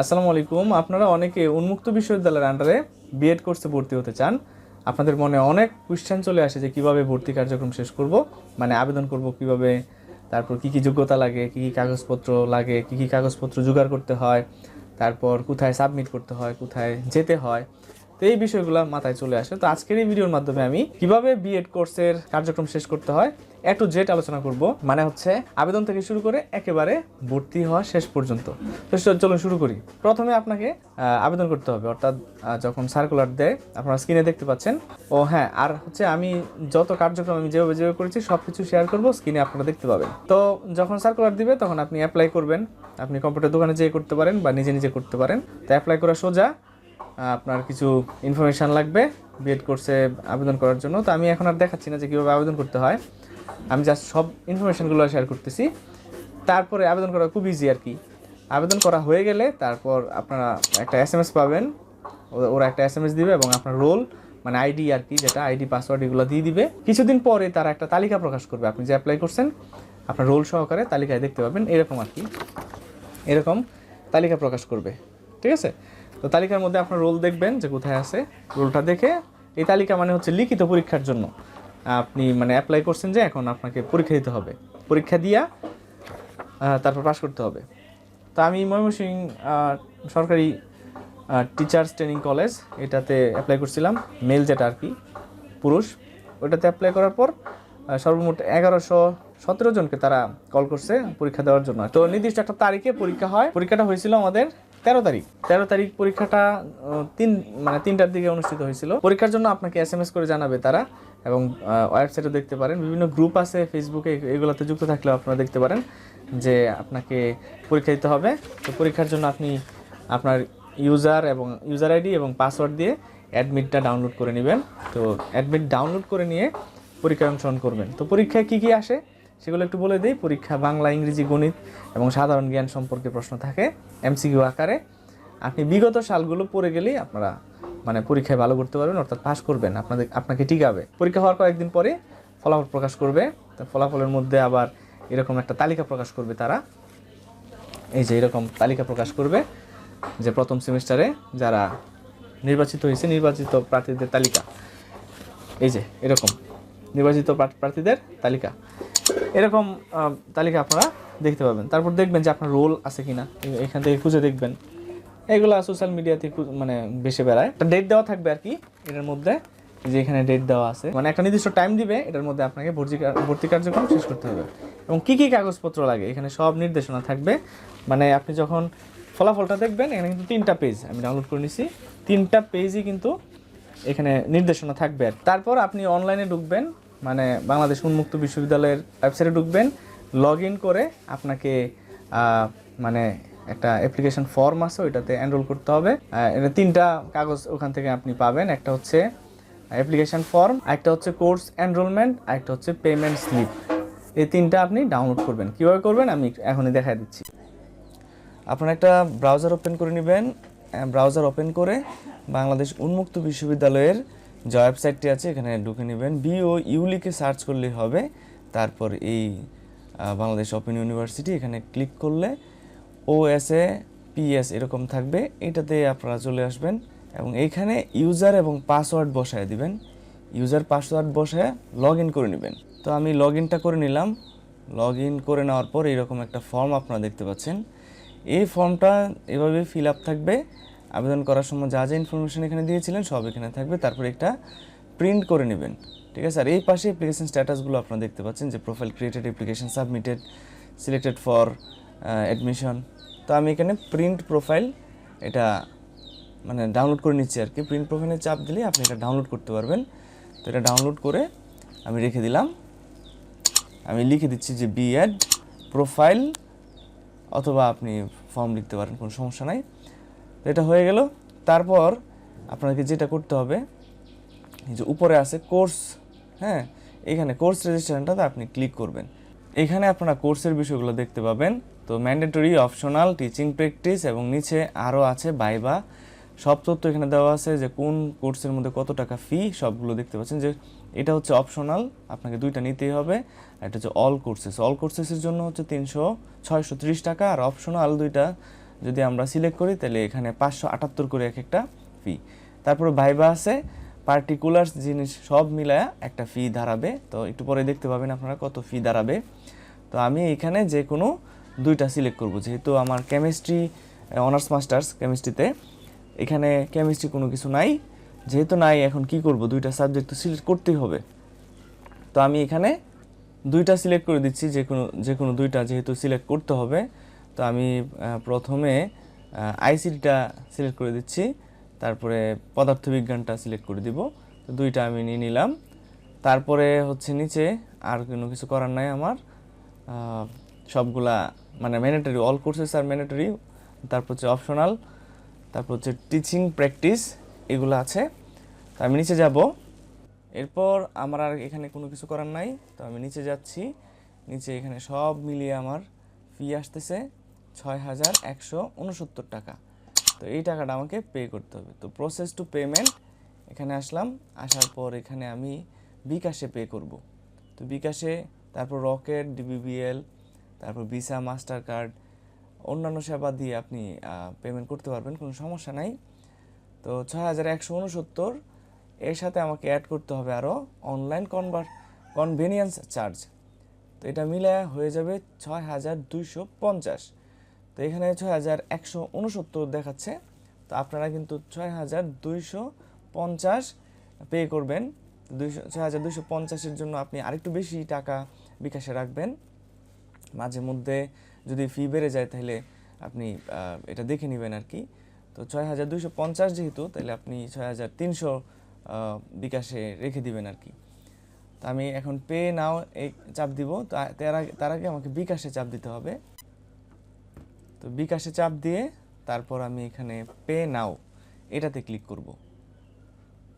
আসসালামু আলাইকুম। আপনারা অনেকে উন্মুক্ত বিশ্ববিদ্যালয়ের আন্ডারে বিএড কোর্সে ভর্তি হতে চান। আপনাদের মনে অনেক কোয়েশ্চেন চলে আসে যে কীভাবে ভর্তি কার্যক্রম শেষ করব মানে আবেদন করব কীভাবে, তারপর কি কি যোগ্যতা লাগে, কি কি কাগজপত্র লাগে, কি কি কাগজপত্র জোগাড় করতে হয়, তারপর কোথায় সাবমিট করতে হয়, কোথায় যেতে হয়। তো এই বিষয়গুলো মাথায় চলে আসে। তো আজকের এই ভিডিওর মাধ্যমে আমি কীভাবে বিএড কোর্সের কার্যক্রম শেষ করতে হয়, এ টু জেড আলোচনা করব। মানে হচ্ছে আবেদন থেকে শুরু করে একেবারে ভর্তি হওয়া শেষ পর্যন্ত। তো চলুন শুরু করি। প্রথমে আপনাকে আবেদন করতে হবে। অর্থাৎ যখন সার্কুলার দেয়, আপনারা স্ক্রিনে দেখতে পাচ্ছেন। ও হ্যাঁ আর হচ্ছে আমি যত কার্যক্রম আমি যেভাবে যেভাবে করেছি সব কিছু শেয়ার করব স্ক্রিনে আপনারা দেখতে পাবেন। তো যখন সার্কুলার দিবে, তখন আপনি অ্যাপ্লাই করবেন। আপনি কম্পিউটার দোকানে যেয়ে করতে পারেন বা নিজে নিজে করতে পারেন। তো অ্যাপ্লাই করা সোজা। আপনার কিছু ইনফরমেশান লাগবে বিএড কোর্সে আবেদন করার জন্য। তো আমি এখন আর দেখাচ্ছি না যে কীভাবে আবেদন করতে হয়। আমি জাস্ট সব ইনফরমেশানগুলো শেয়ার করতেছি। তারপরে আবেদন করা খুব ইজি আর কি। আবেদন করা হয়ে গেলে তারপর আপনারা একটা এস এম এস পাবেন। ওরা একটা এস এম এস দিবে এবং আপনার রোল মানে আইডি আর কি, যেটা আইডি পাসওয়ার্ড এগুলো দিয়ে দিবে। কিছুদিন পরে তারা একটা তালিকা প্রকাশ করবে। আপনি যে অ্যাপ্লাই করছেন, আপনার রোল সহকারে তালিকায় দেখতে পাবেন। এরকম আর কি। এরকম তালিকা প্রকাশ করবে। ঠিক আছে? তো তালিকার মধ্যে আপনার রোল দেখবেন যে কোথায় আছে। রোলটা দেখে, এই তালিকা মানে হচ্ছে লিখিত পরীক্ষার জন্য। আপনি মানে অ্যাপ্লাই করছেন যে এখন আপনাকে পরীক্ষা দিতে হবে। পরীক্ষা দিয়া তারপর পাশ করতে হবে। তো আমি ময়মনসিং সরকারি টিচার্স ট্রেনিং কলেজ এটাতে অ্যাপ্লাই করছিলাম। মেল যেটা আর কি, পুরুষ। ওটাতে অ্যাপ্লাই করার পর সর্বমোট এগারোশো সতেরো জনকে তারা কল করছে পরীক্ষা দেওয়ার জন্য। তো নির্দিষ্ট একটা তারিখে পরীক্ষা হয়। পরীক্ষাটা হয়েছিল আমাদের তেরো তারিখ। তেরো তারিখ পরীক্ষাটা তিন মানে তিনটার দিকে অনুষ্ঠিত হয়েছিল। পরীক্ষার জন্য আপনাকে এস এম এস করে জানাবে তারা এবং ওয়েবসাইটে দেখতে পারেন। বিভিন্ন গ্রুপ আছে ফেসবুকে এগুলোতে যুক্ত থাকলেও আপনারা দেখতে পারেন যে আপনাকে পরীক্ষা দিতে হবে। তো পরীক্ষার জন্য আপনি আপনার ইউজার এবং ইউজার আইডি এবং পাসওয়ার্ড দিয়ে অ্যাডমিটটা ডাউনলোড করে নেবেন। তো অ্যাডমিট ডাউনলোড করে নিয়ে পরীক্ষায় অংশগ্রহণ করবেন। তো পরীক্ষায় কী কী আসে? সেগুলো একটু বলে দিই। পরীক্ষা বাংলা, ইংরেজি, গণিত এবং সাধারণ জ্ঞান সম্পর্কে প্রশ্ন থাকে এমসিকিউ আকারে। আপনি বিগত সালগুলো পড়ে গেলেই আপনারা মানে পরীক্ষায় ভালো করতে পারবেন, অর্থাৎ পাস করবেন, আপনাদের, আপনাকে টিকাবে পরীক্ষা হওয়ার কয়েকদিন পরে ফলাফল প্রকাশ করবে। তো ফলাফলের মধ্যে আবার এরকম একটা তালিকা প্রকাশ করবে তারা। এই যে এরকম তালিকা প্রকাশ করবে যে প্রথম সেমিস্টারে যারা নির্বাচিত হয়েছে, নির্বাচিত প্রার্থীদের তালিকা। এই যে এরকম নির্বাচিত প্রার্থীদের তালিকা। এরকম তালিকা আপনারা দেখতে পাবেন। তারপর দেখবেন যে আপনার রোল আছে কিনা। এ- এখান থেকে খুঁজে দেখবেন। এগুলো সোশ্যাল মিডিয়াতে মানে বেশি বেড়ায়। একটা ডেট দেওয়া থাকবে আর কি, এটার মধ্যে। যে এখানে ডেট দেওয়া আছে। মানে একটা নির্দিষ্ট টাইম দিবে, এটার মধ্যে আপনাকে ভর্তি ভর্তি কার্যক্রম শেষ করতে হবে। এবং কী কী কাগজপত্র লাগে? এখানে সব নির্দেশনা থাকবে। মানে আপনি যখন ফলাফলটা দেখবেন, এখানে কিন্তু তিনটা পেজ আমি ডাউনলোড করে নিছি। তিনটা পেজই কিন্তু এখানে নির্দেশনা থাকবে। আর তারপর আপনি অনলাইনে ঢুকবেন। মানে বাংলাদেশ উন্মুক্ত বিশ্ববিদ্যালয়ের ওয়েবসাইটে ঢুকবেন লগ ইন করে আপনাকে মানে একটা অ্যাপ্লিকেশন ফর্ম আছে, ওইটাতে এনরোল করতে হবে। এটা তিনটা কাগজ ওখান থেকে আপনি পাবেন, একটা হচ্ছে অ্যাপ্লিকেশন ফর্ম একটা হচ্ছে কোর্স এনরোলমেন্ট একটা হচ্ছে পেমেন্ট স্লিপ এই তিনটা আপনি ডাউনলোড করবেন। কীভাবে করবেন আমি এখনই দেখাই দিচ্ছি। আপনারা একটা ব্রাউজার ওপেন করে নেবেন। ব্রাউজার ওপেন করে বাংলাদেশ উন্মুক্ত বিশ্ববিদ্যালয়ের যে ওয়েবসাইটটি আছে, এখানে ঢুকে নেবেন। বিও ইউ লিখে সার্চ করলেই হবে। তারপর এই বাংলাদেশ ওপেন ইউনিভার্সিটি এখানে ক্লিক করলে ও এস এ পিএস এরকম থাকবে। এটাতে আপনারা চলে আসবেন এবং এইখানে ইউজার এবং পাসওয়ার্ড বসায় দিবেন। ইউজার পাসওয়ার্ড বসায় লগ ইন করে নেবেন। তো আমি লগ ইনটা করে নিলাম। লগ ইন করে নেওয়ার পর এরকম একটা ফর্ম আপনারা দেখতে পাচ্ছেন। এই ফর্মটা এভাবে ফিল আপ থাকবে। আবেদন করার সময় যা যা ইনফরমেশন এখানে দিয়েছিলেন সব এখানে থাকবে। তারপর একটা প্রিন্ট করে নেবেন। ঠিক আছে? আর এই পাশে অ্যাপ্লিকেশন স্ট্যাটাসগুলো আপনারা দেখতে পাচ্ছেন যে profile created application submitted selected for admission তো আমি এখানে প্রিন্ট প্রোফাইল এটা মানে ডাউনলোড করে নিচ্ছি আর কি। প্রিন্ট প্রোফাইলে চাপ দিলে আপনি এটা ডাউনলোড করতে পারবেন। তো এটা ডাউনলোড করে আমি রেখে দিলাম। আমি লিখে দিচ্ছি যে বিএড প্রোফাইল অথবা আপনি ফর্ম লিখতে পারেন, কোনো সমস্যা নাই। এটা হয়ে গেল। তারপর আপনাকে যেটা করতে হবে যে উপরে আছে কোর্স হ্যাঁ? এখানে কোর্স রেজিস্ট্রেশনটাতে আপনি ক্লিক করবেন। এখানে আপনারা কোর্সের বিষয়গুলো দেখতে পাবেন। তো ম্যান্ডেটরি, অপশনাল, টিচিং প্র্যাকটিস এবং নিচে আরও আছে বাইবা সব তথ্য এখানে দেওয়া আছে যে কোন কোর্সের মধ্যে কত টাকা ফি, সবগুলো দেখতে পাচ্ছেন যে এটা হচ্ছে অপশনাল, আপনাকে দুইটা নিতেই হবে। এটা হচ্ছে অল কোর্সেস। অল কোর্সেসের জন্য হচ্ছে তিনশো, ছয়শো টাকা আর অপশনাল দুইটা যদি আমরা সিলেক্ট করি, তাহলে এখানে পাঁচশো আটাত্তর করে এক একটা ফি তারপরে ভাইবা আছে পার্টিকুলার জিনিস সব মিলায়া একটা ফি দাঁড়াবে। তো একটু পরে দেখতে পাবেন আপনারা কত ফি দাঁড়াবে। তো আমি এখানে যে কোনো দুইটা সিলেক্ট করব, যেহেতু আমার কেমিস্ট্রি অনার্স মাস্টার্স কেমিস্ট্রিতে এখানে কেমিস্ট্রি কোনো কিছু নাই। যেহেতু নাই, এখন কি করব? দুইটা সাবজেক্ট তো সিলেক্ট করতেই হবে। তো আমি এখানে দুইটা সিলেক্ট করে দিচ্ছি, যে কোনো যে কোনো দুইটা যেহেতু সিলেক্ট করতে হবে। তো আমি প্রথমে আইসিটিটা সিলেক্ট করে দিচ্ছি, তারপরে পদার্থবিজ্ঞানটা সিলেক্ট করে দিব, তো দুইটা আমি নিয়ে নিলাম, তারপরে হচ্ছে নিচে আর কোনো কিছু করার নাই আমার সবগুলা মানে ম্যান্ডেটরি অল কোর্সেস আর ম্যান্ডেটরি তারপর হচ্ছে অপশনাল তারপর হচ্ছে টিচিং প্র্যাকটিস এগুলো আছে, তো আমি নিচে যাব, এরপর আমার আর এখানে কোনো কিছু করার নাই, তো আমি নিচে যাচ্ছি, নিচে এখানে সব মিলিয়ে আমার ফি আসতেছে ছয় হাজার একশো উনসত্তর টাকা। তো এই টাকাটা আমাকে পে করতে হবে। তো প্রসেস টু পেমেন্ট এখানে আসলাম। আসার পর এখানে আমি বিকাশে পে করব। তো বিকাশে, তারপর রকেট ডিবিবিএল তারপর ভিসা মাস্টার কার্ড অন্যান্য সেবা দিয়ে আপনি পেমেন্ট করতে পারবেন, কোনো সমস্যা নাই। তো ছয় হাজার একশো উনসত্তর, এর সাথে আমাকে অ্যাড করতে হবে আরও অনলাইন কনভার কনভেনিয়েন্স চার্জ তো এটা মিলে হয়ে যাবে ছয় হাজার দুইশো পঞ্চাশ। তো এখানে ছয় হাজার একশো উনসত্তর দেখাচ্ছে। তো আপনারা কিন্তু ছয় হাজার দুইশো পঞ্চাশ পে করবেন। দুইশো ছয় হাজার দুইশো পঞ্চাশের জন্য আপনি আরেকটু বেশি টাকা বিকাশে রাখবেন। মাঝে মধ্যে যদি ফি বেড়ে যায় তাহলে আপনি এটা দেখে নেবেন আর কি। তো ছয় হাজার দুইশো পঞ্চাশ যেহেতু, তাহলে আপনি ছয় হাজার তিনশো বিকাশে রেখে দিবেন আর কি। তো আমি এখন পে নাও এই চাপ দিব। তার আগে তার আগে আমাকে বিকাশে চাপ দিতে হবে। তো বিকাশে চাপ দিয়ে তারপর আমি এখানে পে নাও এটাতে ক্লিক করব।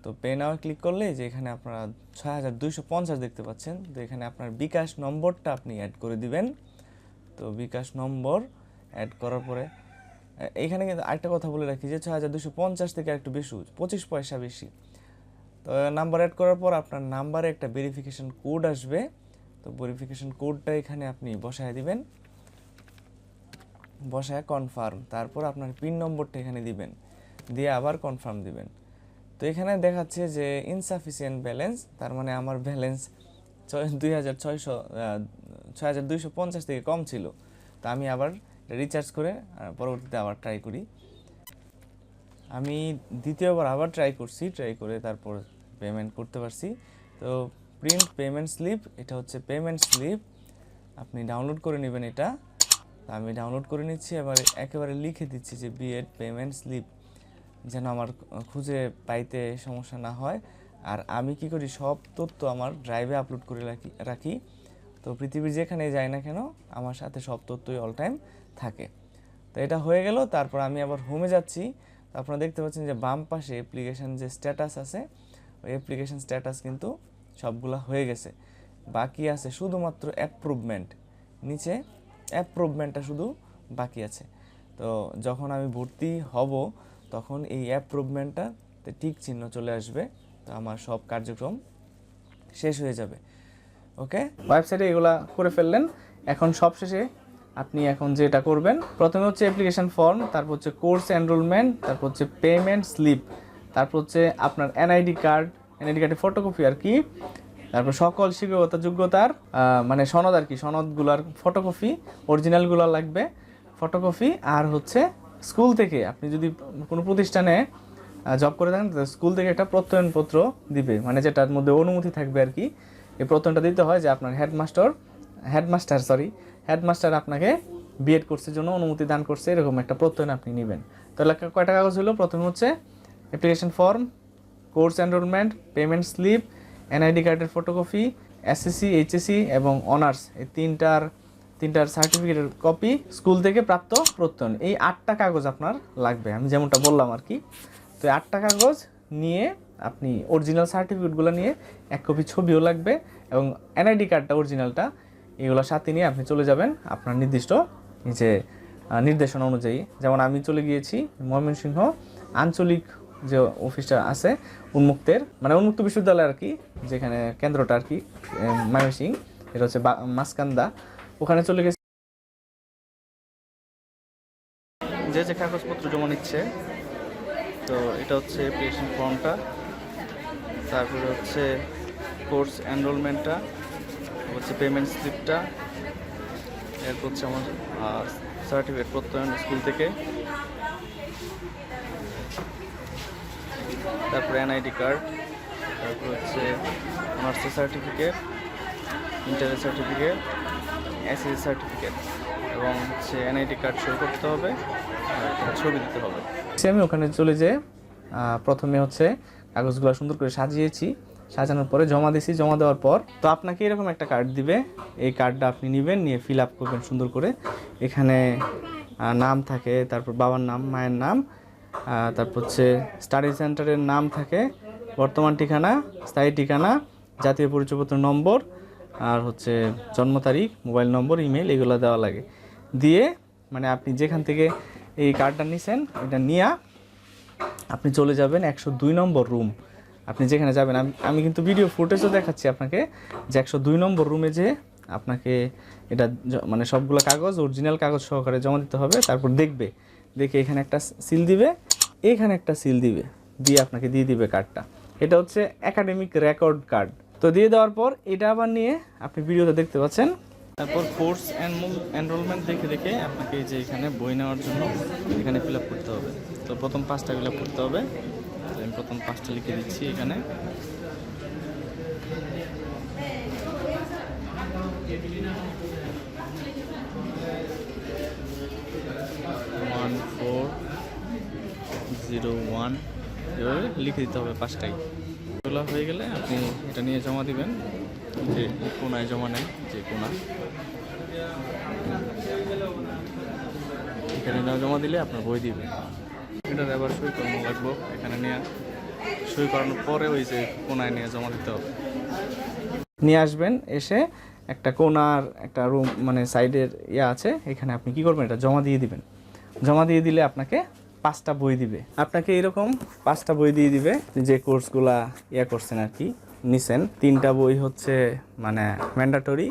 তো পে নাও ক্লিক করলে যে এখানে আপনারা ছয় হাজার দুইশো পঞ্চাশ দেখতে পাচ্ছেন, তো এখানে আপনার বিকাশ নম্বরটা আপনি অ্যাড করে দিবেন। তো বিকাশ নম্বর অ্যাড করার পরে, এ- এইখানে কিন্তু আরেকটা কথা বলে রাখি যে ছয় হাজার দুশো পঞ্চাশ থেকে একটু বেশি, পঁচিশ পয়সা বেশি। তো নাম্বার অ্যাড করার পর আপনার নাম্বারে একটা ভেরিফিকেশন কোড আসবে। তো ভেরিফিকেশন কোডটা এখানে আপনি বসায় দিবেন। বসায় কনফার্ম তারপর আপনার পিন নম্বরটা এখানে দিবেন, দিয়ে আবার কনফার্ম দিবেন। তো এখানে দেখাচ্ছে যে ইনসাফিসিয়েন্ট ব্যালেন্স তার মানে আমার ব্যালেন্স দুই হাজার ছয়শো ছয় হাজার দুইশো পঞ্চাশ থেকে কম ছিল। তো আমি আবার রিচার্জ করে পরবর্তীতে আবার ট্রাই করি। আমি দ্বিতীয়বার আবার ট্রাই করছি ট্রাই করে তারপর পেমেন্ট করতে পারছি। তো প্রিন্ট পেমেন্ট স্লিপ এটা হচ্ছে পেমেন্ট স্লিপ আপনি ডাউনলোড করে নেবেন এটা। আমি ডাউনলোড করে নিচ্ছি, এবার একেবারে লিখে দিচ্ছি যে বিএড পেমেন্ট স্লিপ যেন আমার খুঁজে পাইতে সমস্যা না হয়। আর আমি কি করি, সব তথ্য আমার ড্রাইভে আপলোড করে রাখি রাখি। তো পৃথিবীর যেখানে যাই না কেন, আমার সাথে সব তথ্যই অল টাইম থাকে। তো এটা হয়ে গেল, তারপর আমি আবার হোমে যাচ্ছি। আপনারা দেখতে পাচ্ছেন যে বাম পাশে অ্যাপ্লিকেশান যে স্ট্যাটাস আছে, ওই অ্যাপ্লিকেশন স্ট্যাটাস কিন্তু সবগুলা হয়ে গেছে। বাকি আছে শুধুমাত্র অ্যাপ্রুভমেন্ট নিচে অ্যাপ্রুভমেন্টটা শুধু বাকি আছে। তো যখন আমি ভর্তি হব, তখন এই অ্যাপ্রুভমেন্টটাতে ঠিক চিহ্ন চলে আসবে। তো আমার সব কার্যক্রম শেষ হয়ে যাবে। ওকে? ওয়েবসাইটে এগুলা করে ফেললেন। এখন সবশেষে আপনি এখন যেটা করবেন, প্রথমে হচ্ছে অ্যাপ্লিকেশন ফর্ম তারপর হচ্ছে কোর্স এনরোলমেন্ট তারপর হচ্ছে পেমেন্ট স্লিপ তারপর হচ্ছে আপনার এনআইডি কার্ড এনআইডি কার্ডের ফটোকপি আর কি। তারপর সকল শিক্ষকতা যোগ্যতার মানে সনদ আর কি, সনদগুলার ফটোকপি অরিজিনালগুলো লাগবে ফটোকপি আর হচ্ছে স্কুল থেকে আপনি যদি কোনো প্রতিষ্ঠানে জব করে থাকেন স্কুল থেকে একটা প্রত্যয়নপত্র দিবে। মানে যেটার মধ্যে অনুমতি থাকবে আর কি। এই প্রত্যয়নটা দিতে হয় যে আপনার হেডমাস্টার হেডমাস্টার সরি হেডমাস্টার আপনাকে বিএড কোর্সের জন্য অনুমতি দান করছে, এরকম একটা প্রত্যয়ন আপনি নেবেন। তাহলে কয়টা কাগজ হলো? প্রথমে হচ্ছে application form course enrolment payment slip NID কার্ডের ফটোকপি এসএসসি এইচএসসি এবং অনার্স এই তিনটার তিনটার সার্টিফিকেটের কপি স্কুল থেকে প্রাপ্ত প্রত্যয়ন। এই আটটা কাগজ আপনার লাগবে, আমি যেমনটা বললাম আর কি। তো এই আটটা কাগজ নিয়ে আপনি অরিজিনাল সার্টিফিকেটগুলো নিয়ে এক কপি ছবিও লাগবে এবং এনআইডি কার্ডটা অরিজিনালটা এগুলো সাথে নিয়ে আপনি চলে যাবেন আপনার নির্দিষ্ট যে নির্দেশনা অনুযায়ী। যেমন আমি চলে গিয়েছি ময়মনসিংহ আঞ্চলিক যে অফিসটা আছে, উন্মুক্তের মানে উন্মুক্ত বিশ্ববিদ্যালয় আর কি, যেখানে কেন্দ্রটা আর কি ময়মনসিং এটা হচ্ছে মাসকান্দা ওখানে চলে গেছে। যে যে কাগজপত্র জমা নিচ্ছে, তো এটা হচ্ছে অ্যাপ্লিকেশন ফর্মটা তারপরে হচ্ছে কোর্স এনরোলমেন্টটা হচ্ছে পেমেন্ট স্লিপটা এরপর হচ্ছে আমার সার্টিফিকেট প্রত্যয়ন স্কুল থেকে। তারপরে এনআইডি কার্ড তারপর হচ্ছে অনার্সের সার্টিফিকেট ইন্টারের সার্টিফিকেট এসএস সার্টিফিকেট এবং হচ্ছে এনআইডি কার্ড শো করতে হবে ছবি দিতে হবে। আমি ওখানে চলে যেয়ে প্রথমে হচ্ছে কাগজগুলো সুন্দর করে সাজিয়েছি, সাজানোর পরে জমা দিয়েছি, জমা দেওয়ার পর তো আপনাকে এরকম একটা কার্ড দিবে, এই কার্ডটা আপনি নেবেন, নিয়ে ফিল আপ করবেন সুন্দর করে। এখানে নাম থাকে, তারপর বাবার নাম, মায়ের নাম তারপর হচ্ছে স্টাডি সেন্টারের নাম থাকে, বর্তমান ঠিকানা, স্থায়ী ঠিকানা, জাতীয় পরিচয়পত্র নম্বর, আর হচ্ছে জন্ম তারিখ, মোবাইল নম্বর ইমেল এগুলো দেওয়া লাগে। দিয়ে মানে আপনি যেখান থেকে এই কার্ডটা নিছেন, এটা নিয়ে আপনি চলে যাবেন একশো দুই নম্বর রুম আপনি যেখানে যাবেন, আমি আমি কিন্তু ভিডিও ফুটেজও দেখাচ্ছি আপনাকে যে একশো দুই নম্বর রুমে যে আপনাকে এটা মানে সবগুলো কাগজ অরিজিনাল কাগজ সহকারে জমা দিতে হবে, তারপর দেখবে। দেখে এখানে একটা সিল দিবে, এখানে একটা সিল দিবে, দিয়ে আপনাকে দিয়ে দিবে কার্ডটা এটা হচ্ছে একাডেমিক রেকর্ড কার্ড তো দিয়ে দেওয়ার পর এটা আবার নিয়ে আপনি ভিডিওতে দেখতে পাচ্ছেন। তারপর কোর্স এনরোলমেন্ট দেখে দেখে আপনাকে যে এখানে বই নেওয়ার জন্য এখানে ফিল করতে হবে। তো প্রথম পাঁচটা ফিল করতে হবে। আমি প্রথম পাঁচটা লিখে দিচ্ছি এখানে ওয়ান ফোর জিরো ওয়ান এভাবে লিখে দিতে হবে পাঁচটাই এগুলো হয়ে গেলে আপনি এটা নিয়ে জমা দিবেন যে কোনায় জমা নেয় যে কোনা এখানে না জমা দিলে আপনার বই দিবে এটা আবার সই করানো লাগবো এখানে নিয়ে সই করানোর পরে ওই যে কোনায় নিয়ে জমা দিতে হবে নিয়ে আসবেন এসে একটা কোনার একটা রুম মানে সাইডের ইয়ে আছে এখানে আপনি কি করবেন এটা জমা দিয়ে দিবেন জমা দিয়ে দিলে আপনাকে পাঁচটা বই দিবে। আপনাকে এরকম পাঁচটা বই দিয়ে দিবে যে কোর্সগুলা ইয়া করছেন আর কি, নিছেন। তিনটা বই হচ্ছে মানে ম্যান্ডাটরি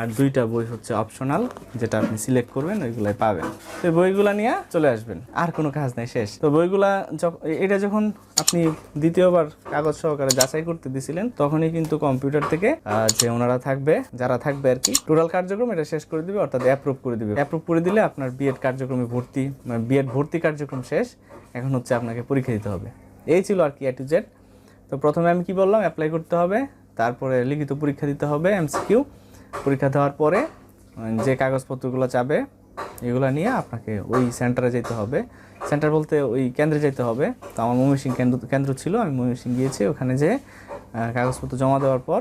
আর দুইটা বই হচ্ছে অপশনাল যেটা আপনি সিলেক্ট করবেন, ওইগুলাই পাবেন। তো বইগুলা নিয়ে চলে আসবেন। আর কোনো কাজ নাই, শেষ। তো বইগুলা এটা যখন আপনি দ্বিতীয়বার কাগজ সহকারে যাচাই করতে দিছিলেন, তখনই কিন্তু কম্পিউটার থেকে যে ওনারা থাকবে, যারা থাকবে আর কি, টোটাল কার্যক্রম এটা শেষ করে দিবে, অর্থাৎ অ্যাপ্রুভ করে দিবে। অ্যাপ্রুভ করে দিলে আপনার বিএড কার্যক্রমে ভর্তি মানে বিএড ভর্তি কার্যক্রম শেষ। এখন হচ্ছে আপনাকে পরীক্ষা দিতে হবে। এই ছিল আর কি এ টু জেড তো প্রথমে আমি কি বললাম? অ্যাপ্লাই করতে হবে। তারপরে লিখিত পরীক্ষা দিতে হবে এমসিকিউ পরীক্ষা দেওয়ার পরে যে কাগজপত্রগুলো চাবে এগুলো নিয়ে আপনাকে ওই সেন্টারে যেতে হবে। সেন্টার বলতে ওই কেন্দ্রে যেতে হবে। তো আমার ময়মনসিং কেন্দ্র কেন্দ্র ছিল, আমি ময়মনসিং গিয়েছি। ওখানে যে কাগজপত্র জমা দেওয়ার পর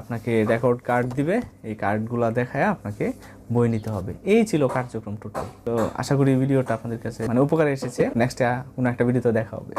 আপনাকে রেকর্ড কার্ড দিবে। এই কার্ডগুলো দেখায় আপনাকে বই নিতে হবে। এই ছিল কার্যক্রম টোটাল তো আশা করি ভিডিওটা আপনাদের কাছে মানে উপকারে এসেছে। নেক্সট কোনো একটা ভিডিওতে দেখা হবে।